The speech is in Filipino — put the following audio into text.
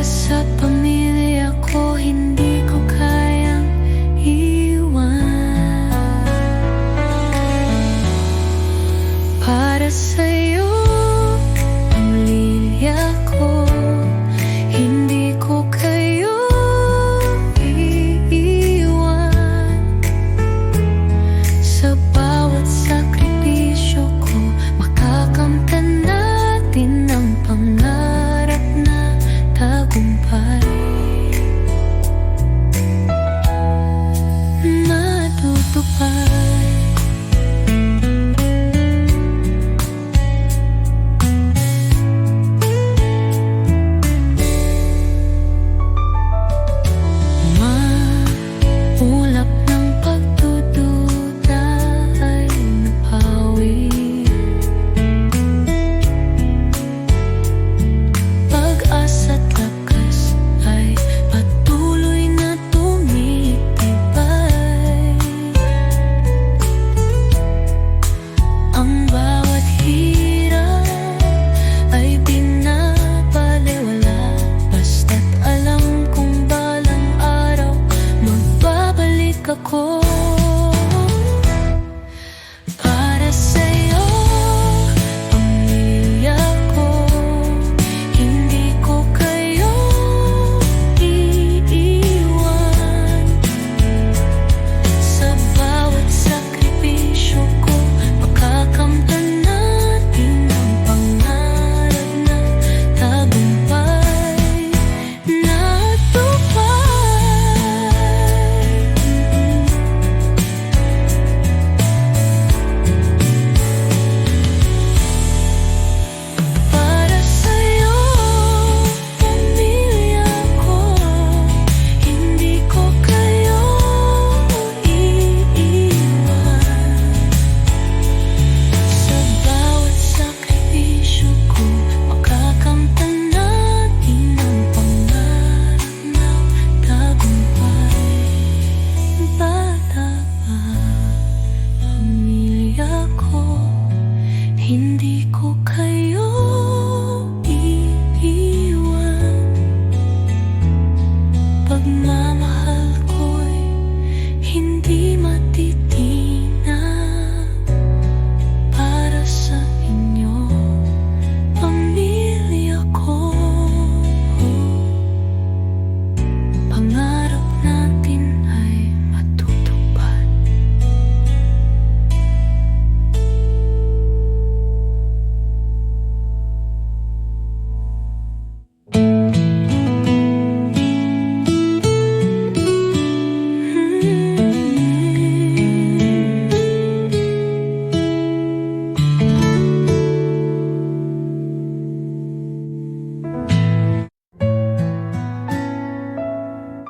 Para sa pamilya ko hindi ko kayang iwan. Para sa'yo cool. 天地孤客